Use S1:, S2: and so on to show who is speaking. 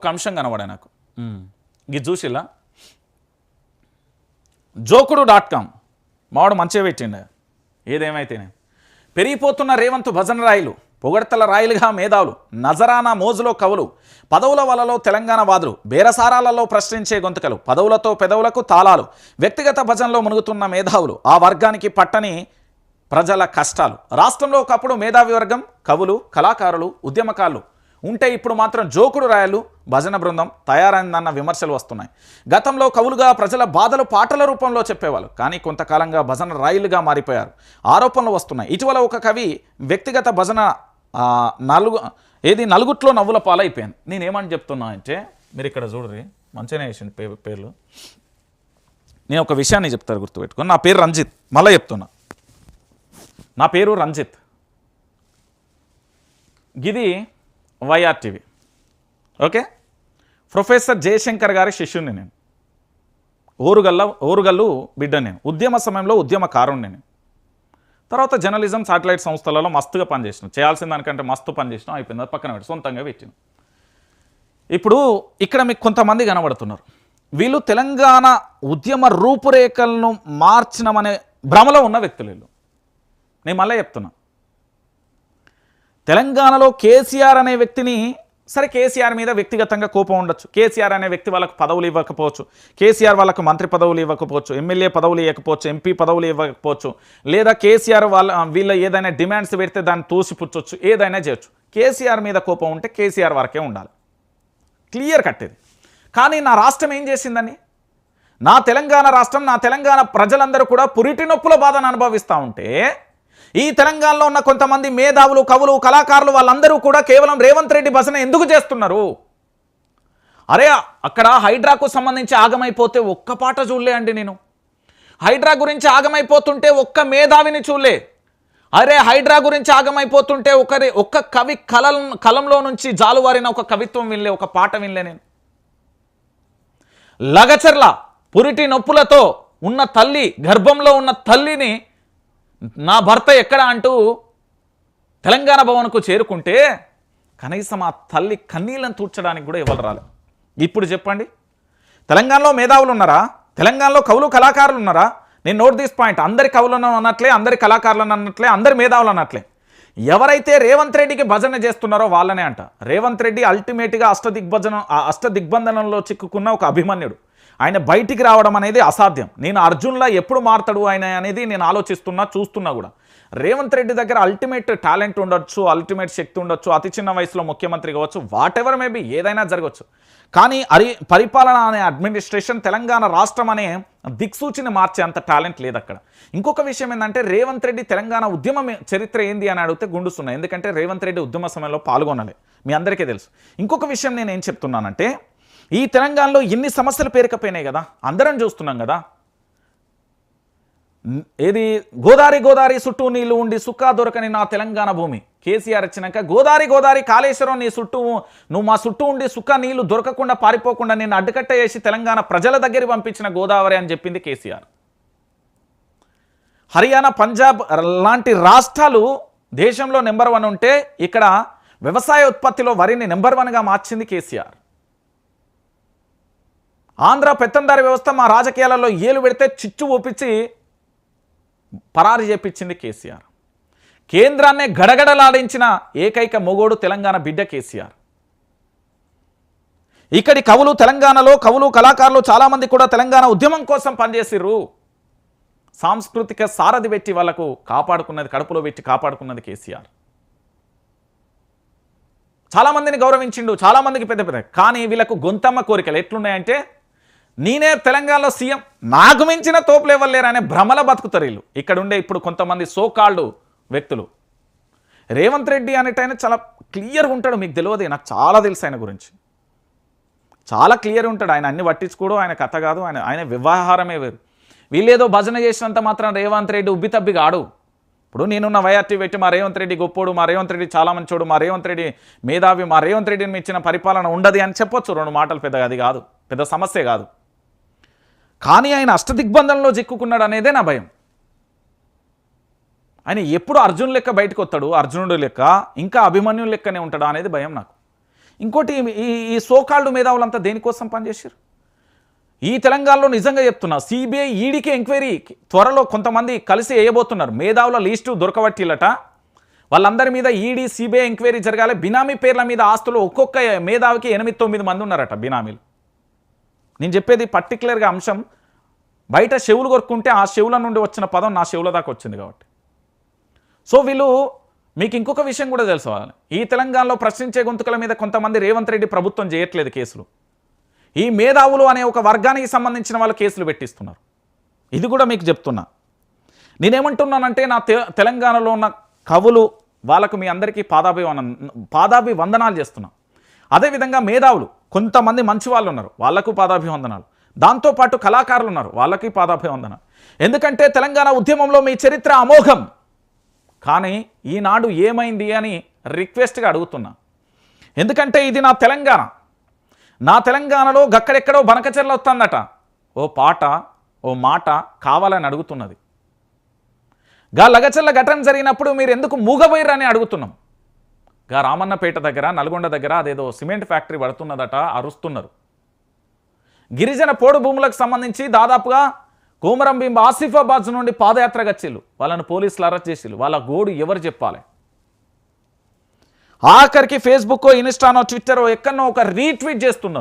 S1: ఒక అంశం కనబడే నాకు. ఇది చూసిలా? జోకుడు డాట్ కామ్. మావాడు మంచిగా పెట్టిండు. ఏదేమైతేనే. పెరిగిపోతున్న రేవంత్ భజన రాయిలు పొగడ్తల రాయిలుగా మేధావులు నజరానా మోజులో కవులు పదవుల వలలో తెలంగాణ వాదులు బేరసారాలలో ప్రశ్నించే గొంతుకలు పదవులతో పెదవులకు తాళాలు వ్యక్తిగత భజనలో మునుగుతున్న మేధావులు ఆ వర్గానికి పట్టని ప్రజల కష్టాలు. రాష్ట్రంలో ఒకప్పుడు మేధావి వర్గం కవులు కళాకారులు ఉద్యమకారులు ఉంటే ఇప్పుడు మాత్రం జోకుడు రాయలు భజన బృందం తయారైందన్న విమర్శలు వస్తున్నాయి. గతంలో కవులుగా ప్రజల బాధలు పాటల రూపంలో చెప్పేవాళ్ళు. కానీ కొంతకాలంగా భజన రాయిలుగా మారిపోయారు. ఆరోపణలు వస్తున్నాయి. ఇటీవల ఒక కవి వ్యక్తిగత భజన నలుగు ఏది నలుగుట్లో నవ్వుల పాలైపోయాను నేనేమని చెప్తున్నా అంటే మీరు ఇక్కడ చూడరి మంచిగానే వేసింది పే పేర్లు. నేను ఒక విషయాన్ని చెప్తారు గుర్తుపెట్టుకొని నా పేరు రంజిత్. మళ్ళీ చెప్తున్నా. నా పేరు రంజిత్. గిది వైఆర్టీవీ ఓకే? ప్రొఫెసర్ జయశంకర్ గారి శిష్యుని నేను. ఓరుగల్ల ఓరుగల్లు బిడ్డ నేను. ఉద్యమ సమయంలో ఉద్యమకారుణ్ణి నేను. తర్వాత జర్నలిజం సాటిలైట్ సంస్థలలో మస్తుగా పనిచేసిన. చేయాల్సిన దానికంటే మస్తు పనిచేసినాం అయిపోయింది. అది పక్కన పెట్టి సొంతంగా పెట్టిన. ఇప్పుడు ఇక్కడ మీకు కొంతమంది కనబడుతున్నారు. వీళ్ళు తెలంగాణ ఉద్యమ రూపురేఖలను మార్చినమనే భ్రమలో ఉన్న వ్యక్తులు వీళ్ళు. నేను మళ్ళీ చెప్తున్నా. తెలంగాణలో కేసీఆర్ అనే వ్యక్తిని సరే కేసీఆర్ మీద వ్యక్తిగతంగా కోపం ఉండొచ్చు. కేసీఆర్ అనే వ్యక్తి వాళ్ళకు పదవులు ఇవ్వకపోవచ్చు. కేసీఆర్ వాళ్ళకు మంత్రి పదవులు ఇవ్వకపోవచ్చు. ఎమ్మెల్యే పదవులు ఇవ్వకపోవచ్చు. ఎంపీ పదవులు ఇవ్వకపోవచ్చు. లేదా కేసీఆర్ వాళ్ళ వీళ్ళ ఏదైనా డిమాండ్స్ పెడితే దాన్ని తోసిపుచ్చొచ్చు ఏదైనా చేయొచ్చు. కేసీఆర్ మీద కోపం ఉంటే కేసీఆర్ వరకే ఉండాలి. క్లియర్ కట్టేది. కానీ నా రాష్ట్రం ఏం చేసిందని? నా తెలంగాణ రాష్ట్రం నా తెలంగాణ ప్రజలందరూ కూడా పురిటి నొప్పుల బాధను అనుభవిస్తూ ఉంటే ఈ తెలంగాణలో ఉన్న కొంతమంది మేధావులు కవులు కళాకారులు వాళ్ళందరూ కూడా కేవలం రేవంత్ రెడ్డి భజన ఎందుకు చేస్తున్నారు? అరే అక్కడ హైడ్రాకు సంబంధించి ఆగమైపోతే ఒక్క పాట చూడలే అండి నేను. హైడ్రా గురించి ఆగమైపోతుంటే ఒక్క మేధావిని చూడలే. అరే హైడ్రా గురించి ఆగమైపోతుంటే ఒకరి ఒక్క కవి కలం కలంలో నుంచి జాలువారిన ఒక కవిత్వం వినలే ఒక పాట వినలే నేను. లగచర్ల పురిటి నొప్పులతో ఉన్న తల్లి గర్భంలో ఉన్న తల్లిని నా భర్త ఎక్కడ అంటూ తెలంగాణ భవన్కు చేరుకుంటే కనీసం ఆ తల్లి కన్నీళ్ళను తూర్చడానికి కూడా ఎవరు రాలేదు ఇప్పుడు చెప్పండి. తెలంగాణలో మేధావులు ఉన్నారా? తెలంగాణలో కవులు కళాకారులు ఉన్నారా? నేను నోట్ దిస్ పాయింట్. అందరి కవులను అన్నట్లే అందరి కళాకారులను అన్నట్లే అందరి మేధావులు అన్నట్లే. ఎవరైతే రేవంత్ రెడ్డికి భజన చేస్తున్నారో వాళ్ళనే అంట. రేవంత్ రెడ్డి అల్టిమేట్గా అష్ట దిగ్భజన అష్ట దిగ్బంధనంలో చిక్కుకున్న ఒక అభిమన్యుడు. ఆయన బయటికి రావడం అనేది అసాధ్యం. నేను అర్జున్లా ఎప్పుడు మారతాడు ఆయన అనేది నేను ఆలోచిస్తున్నా చూస్తున్నా కూడా. రేవంత్ రెడ్డి దగ్గర అల్టిమేట్ టాలెంట్ ఉండొచ్చు అల్టిమేట్ శక్తి ఉండొచ్చు అతి చిన్న వయసులో ముఖ్యమంత్రి కావచ్చు వాట్ ఎవర్ మేబీ ఏదైనా జరగవచ్చు కానీ అరి పరిపాలన అనే అడ్మినిస్ట్రేషన్ తెలంగాణ రాష్ట్రం అనే దిక్సూచిని మార్చే అంత టాలెంట్ లేదు అక్కడ ఇంకొక విషయం ఏంటంటే రేవంత్ రెడ్డి తెలంగాణ ఉద్యమం చరిత్ర ఏంది అని అడిగితే గుండుస్తున్నాయి ఎందుకంటే రేవంత్ రెడ్డి ఉద్యమ సమయంలో పాల్గొనలే. మీ అందరికీ తెలుసు. ఇంకొక విషయం నేను ఏం చెప్తున్నానంటే ఈ తెలంగాణలో ఎన్ని సమస్యలు పేరుకపోయినాయి కదా అందరం చూస్తున్నాం కదా. ఏది గోదారి గోదారి చుట్టూ నీళ్ళు ఉండి సుక్కా దొరకని నా తెలంగాణ భూమి. కేసీఆర్ వచ్చినాక గోదారి గోదారి కాళేశ్వరం నీ చుట్టూ నువ్వు మా చుట్టూ ఉండి సుక్క నీళ్ళు దొరకకుండా పారిపోకుండా నేను అడ్డుకట్ట చేసి తెలంగాణ ప్రజల దగ్గరికి పంపించిన గోదావరి అని చెప్పింది కేసీఆర్. హర్యానా పంజాబ్ లాంటి రాష్ట్రాలు దేశంలో నెంబర్ వన్ ఉంటే ఇక్కడ వ్యవసాయ ఉత్పత్తిలో వరిని నెంబర్ వన్గా మార్చింది కేసీఆర్. ఆంధ్ర పెత్తందారి వ్యవస్థ మా రాజకీయాలలో ఏలు పెడితే చిచ్చు ఒప్పించి పరారు చేపించింది కేసీఆర్. కేంద్రాన్నే గడగడలాడించిన ఏకైక మొగోడు తెలంగాణ బిడ్డ కేసీఆర్. ఇక్కడి కవులు తెలంగాణలో కవులు కళాకారులు చాలామంది కూడా తెలంగాణ ఉద్యమం కోసం పనిచేసిర్రు. సాంస్కృతిక సారథి పెట్టి వాళ్ళకు కాపాడుకున్నది కడుపులో పెట్టి కాపాడుకున్నది కేసీఆర్. చాలామందిని గౌరవించిండు చాలామందికి పెద్ద పెద్ద కానీ వీళ్ళకు గొంతమ్మ కోరికలు ఎట్లున్నాయంటే నేనే తెలంగాణలో సీఎం. నాకు మించిన తోపులు ఇవ్వలేరు అనే భ్రమల బతుకుతారు వీళ్ళు ఇక్కడ ఉండే ఇప్పుడు కొంతమంది సోకాళ్ళు వ్యక్తులు. రేవంత్ రెడ్డి అనేటైన చాలా క్లియర్గా ఉంటాడు మీకు తెలియదు నాకు చాలా తెలుసు ఆయన గురించి. చాలా క్లియర్ ఉంటాడు ఆయన అన్ని పట్టించుకోడు ఆయన కథ కాదు ఆయన ఆయన వ్యవహారమే వేరు. వీళ్ళేదో భజన చేసినంత మాత్రం రేవంత్ రెడ్డి ఉబ్బి తబ్బి కాడు. ఇప్పుడు నేనున్న వైఆర్టీ పెట్టి మా రేవంత్ రెడ్డి గొప్పోడు మా రేవంత్ రెడ్డి చాలా మంచోడు మా రేవంత్ రెడ్డి మేధావి మా రేవంత్ రెడ్డిని ఇచ్చిన పరిపాలన ఉండదు అని చెప్పొచ్చు. రెండు మాటలు పెద్దగా అది కాదు పెద్ద సమస్య కాదు. కానీ ఆయన అష్టదిగ్బంధంలో చిక్కుకున్నాడు అనేదే నా భయం. ఆయన ఎప్పుడు అర్జున్ లెక్క బయటకు వస్తాడు అర్జునుడు లెక్క ఇంకా అభిమన్యుడు లెక్కనే ఉంటాడా అనేది భయం నాకు. ఇంకోటి ఈ ఈ సోకాళ్ళు మేధావులంతా దేనికోసం పనిచేశారు? ఈ తెలంగాణలో నిజంగా చెప్తున్నా సిబిఐ ఈడీకి ఎంక్వైరీ త్వరలో కొంతమంది కలిసి వేయబోతున్నారు. మేధావుల లిస్టు దొరకబట్టిలట. వాళ్ళందరి మీద ఈడీ సిబిఐ ఎంక్వైరీ జరగాలి. బినామీ పేర్ల మీద ఆస్తులు ఒక్కొక్క మేధావికి ఎనిమిది తొమ్మిది మంది ఉన్నారట బినామీలు. నేను చెప్పేది పర్టికులర్గా అంశం బయట చెవులు కొరుక్కుంటే ఆ చెవుల నుండి వచ్చిన పదం నా చెవుల దాకా వచ్చింది కాబట్టి. సో వీళ్ళు మీకు ఇంకొక విషయం కూడా తెలుసుకోవాలి ఈ తెలంగాణలో ప్రశ్నించే గొంతుకల మీద కొంతమంది రేవంత్ రెడ్డి ప్రభుత్వం చేయట్లేదు కేసులు. ఈ మేధావులు అనే ఒక వర్గానికి సంబంధించిన వాళ్ళు కేసులు పెట్టిస్తున్నారు. ఇది కూడా మీకు చెప్తున్నా. నేనేమంటున్నానంటే నా తె తెలంగాణలో ఉన్న కవులు వాళ్ళకు మీ అందరికీ పాదాభి పాదాభి వందనాలు చేస్తున్నా. అదేవిధంగా మేధావులు. కొంతమంది మంచి వాళ్ళు ఉన్నారు. వాళ్ళకు పాదాభివందనాలు. దాంతోపాటు కళాకారులు ఉన్నారు. వాళ్ళకి పాదాభివందనాలు. ఎందుకంటే తెలంగాణ ఉద్యమంలో మీ చరిత్ర అమోఘం. కానీ ఈనాడు ఏమైంది అని రిక్వెస్ట్గా అడుగుతున్నా. ఎందుకంటే ఇది నా తెలంగాణ. నా తెలంగాణలో గక్కడెక్కడో బనకచెర్ల వస్తుందట. ఓ పాట ఓ మాట కావాలని అడుగుతున్నది. గా లగచల్ల ఘటన జరిగినప్పుడు మీరు ఎందుకు మూగబోయిరని అడుగుతున్నాం? గా రామన్నపేట దగ్గర నల్గొండ దగ్గర అదేదో సిమెంట్ ఫ్యాక్టరీ పడుతున్నదట అరుస్తున్నారు. గిరిజన పోడు భూములకు సంబంధించి దాదాపుగా కోమరం బింబ ఆసిఫాబాద్ నుండి పాదయాత్ర గచ్చిళ్ళు వాళ్ళని పోలీసులు అరెస్ట్ చేసిళ్ళు వాళ్ళ గోడు ఎవరు చెప్పాలి? ఆఖరికి ఫేస్బుక్ ఇన్స్టానో ట్విట్టరో ఎక్కడనో ఒక రీట్వీట్ చేస్తున్నారు.